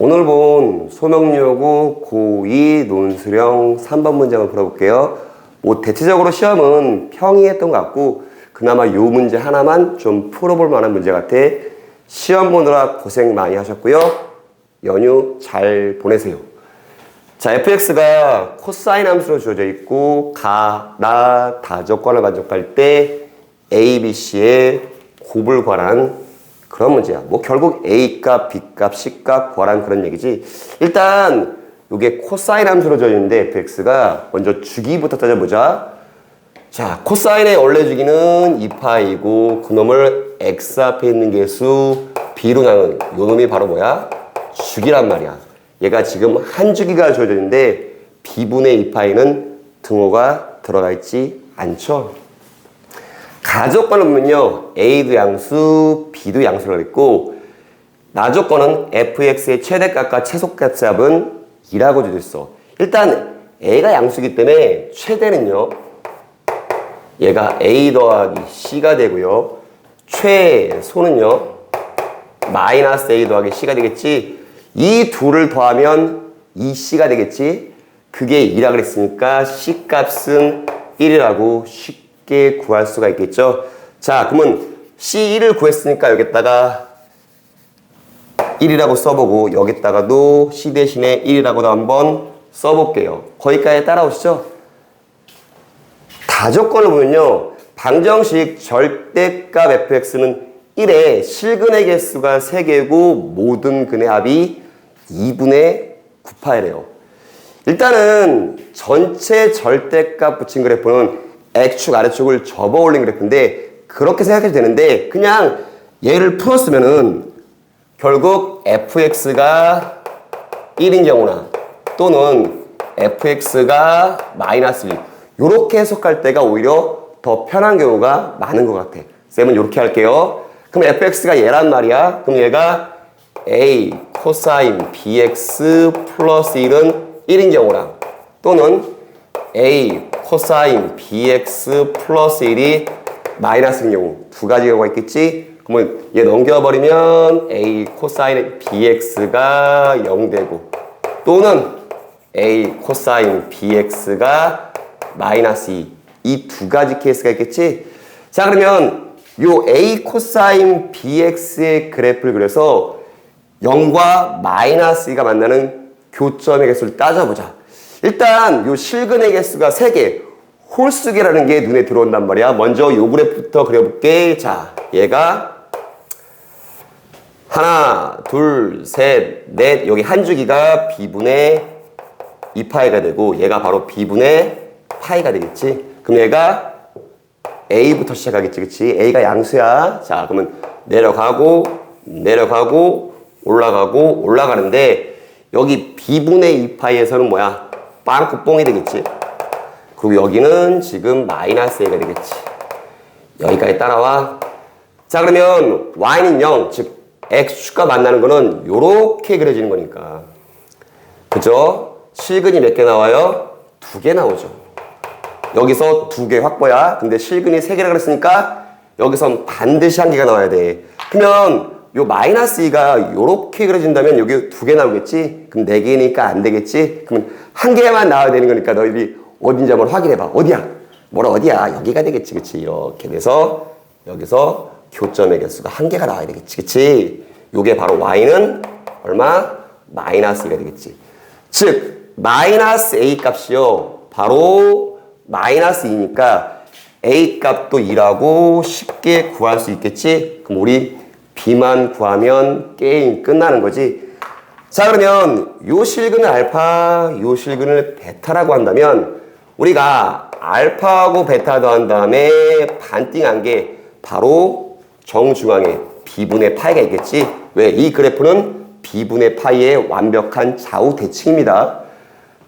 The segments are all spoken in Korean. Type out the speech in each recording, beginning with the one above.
오늘 본 소명여고 고2 논술형 3번 문제만 풀어볼게요. 뭐 대체적으로 시험은 평이했던 것 같고 그나마 요 문제 하나만 좀 풀어볼 만한 문제 같아. 시험 보느라 고생 많이 하셨고요. 연휴 잘 보내세요. 자, fx가 코사인 함수로 주어져 있고 가, 나, 다 조건을 만족할 때 a, b, c의 곱을 관한 그런 문제야. 뭐 결국 a 값, b 값, c 값 관한 그런 얘기지. 일단 이게 코사인 함수로 주어져 있는데 fx가 먼저 주기부터 따져보자. 자, 코사인의 원래 주기는 2파이고 그놈을 x 앞에 있는 개수 b로 나눈 요 놈이 바로 뭐야? 주기란 말이야. 얘가 지금 한 주기가 주어져 있는데 b분의 2파이는 등호가 들어가 있지 않죠. 가조건을 보면요. a도 양수, b도 양수라고 있고 나조건은 fx의 최대값과 최소값 합은 2라고 주어져 있어. 일단 a가 양수기 때문에 최대는요. 얘가 a 더하기 c가 되고요. 최소는요. 마이너스 a 더하기 c가 되겠지. 이 둘을 더하면 2c가 되겠지. 그게 2라 그랬으니까 c 값은 1이라고 쉽게 구할 수가 있겠죠. 자, 그러면 c1을 구했으니까 여기다가 1이라고 써보고 여기다가도 c 대신에 1이라고도 한번 써볼게요. 거기까지 따라오시죠. 다조건을 보면요. 방정식 절대값 fx는 1에 실근의 개수가 3개고 모든 근의 합이 2분의 9파이래요. 일단은 전체 절대값 붙인 그래프는 X축 아래축을 접어 올린 그래프인데 그렇게 생각해도 되는데 그냥 얘를 풀었으면은 결국 fx가 1인 경우나 또는 fx가 마이너스 1 이렇게 해석할 때가 오히려 더 편한 경우가 많은 것 같아. 쌤은 이렇게 할게요. 그럼 fx가 얘란 말이야. 그럼 얘가 a 코사인 bx 플러스 1은 1인 경우랑 또는 a 코사인 bx 플러스 1이 마이너스인 경우 두 가지 경우가 있겠지. 그러면 얘 넘겨버리면 a 코사인 bx가 0 되고 또는 a 코사인 bx가 마이너스 2. 이 두 가지 케이스가 있겠지? 자, 그러면 요 a 코사인 bx의 그래프를 그려서 0과 마이너스 2가 만나는 교점의 개수를 따져보자. 일단 요 실근의 개수가 3개, 홀수계라는 게 눈에 들어온단 말이야. 먼저 요 그래프부터 그려볼게. 자, 얘가 하나, 둘, 셋, 넷. 여기 한 주기가 b분의 2파이가 되고 얘가 바로 b분의 파이가 되겠지. 그럼 얘가 a부터 시작하겠지, 그치? a가 양수야. 자, 그러면 내려가고 내려가고 올라가고 올라가는데 여기 b분의 2파이에서는 뭐야? 빵꾸뽕이 되겠지. 그리고 여기는 지금 마이너스 a가 되겠지. 여기까지 따라와. 자, 그러면 y는 0, 즉 x축과 만나는 거는 요렇게 그려지는 거니까. 그죠? 실근이 몇 개 나와요? 두 개 나오죠. 여기서 두 개 확보야. 근데 실근이 세 개라 그랬으니까 여기선 반드시 한 개가 나와야 돼. 그러면 요 마이너스 2가 요렇게 그려진다면 여기 두 개 나오겠지? 그럼 네 개니까 안 되겠지? 그러면 한 개만 나와야 되는 거니까 너희들이 어딘지 한번 확인해봐. 어디야? 뭐라 어디야? 여기가 되겠지. 그치? 이렇게 돼서 여기서 교점의 개수가 한 개가 나와야 되겠지. 그치? 요게 바로 y는 얼마? 마이너스 2가 되겠지. 즉, 마이너스 a 값이요. 바로 마이너스 2니까 a 값도 2라고 쉽게 구할 수 있겠지? 그럼 우리 b만 구하면 게임 끝나는 거지. 자, 그러면 요 실근을 알파, 요 실근을 베타라고 한다면 우리가 알파하고 베타 더한 다음에 반띵한 게 바로 정중앙에 b분의 파이가 있겠지. 왜? 이 그래프는 b분의 파이의 완벽한 좌우 대칭입니다.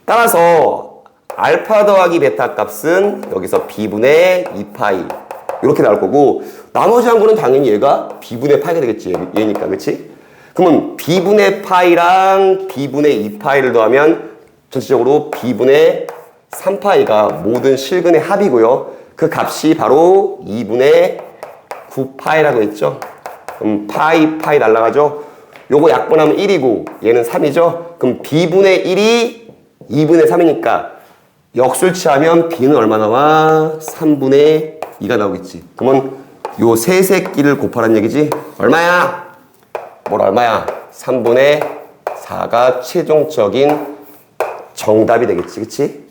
따라서 알파 더하기 베타 값은 여기서 b분의 2파이 이렇게 나올 거고 나머지 한 거는 당연히 얘가 b분의 파이가 되겠지. 얘- 얘니까. 그치? 그러면 b분의 파이랑 b분의 2파이를 더하면 전체적으로 b분의 3파이가 모든 실근의 합이고요. 그 값이 바로 2분의 9파이라고 했죠. 그럼 파이 파이 날라가죠. 요거 약분하면 1이고 얘는 3이죠? 그럼 b분의 1이 2분의 3이니까 역술 취하면 b는 얼마 나와? 3분의 2가 나오겠지. 그러면 요 세 새끼를 곱하라는 얘기지? 얼마야? 뭘 얼마야? 3분의 4가 최종적인 정답이 되겠지. 그치?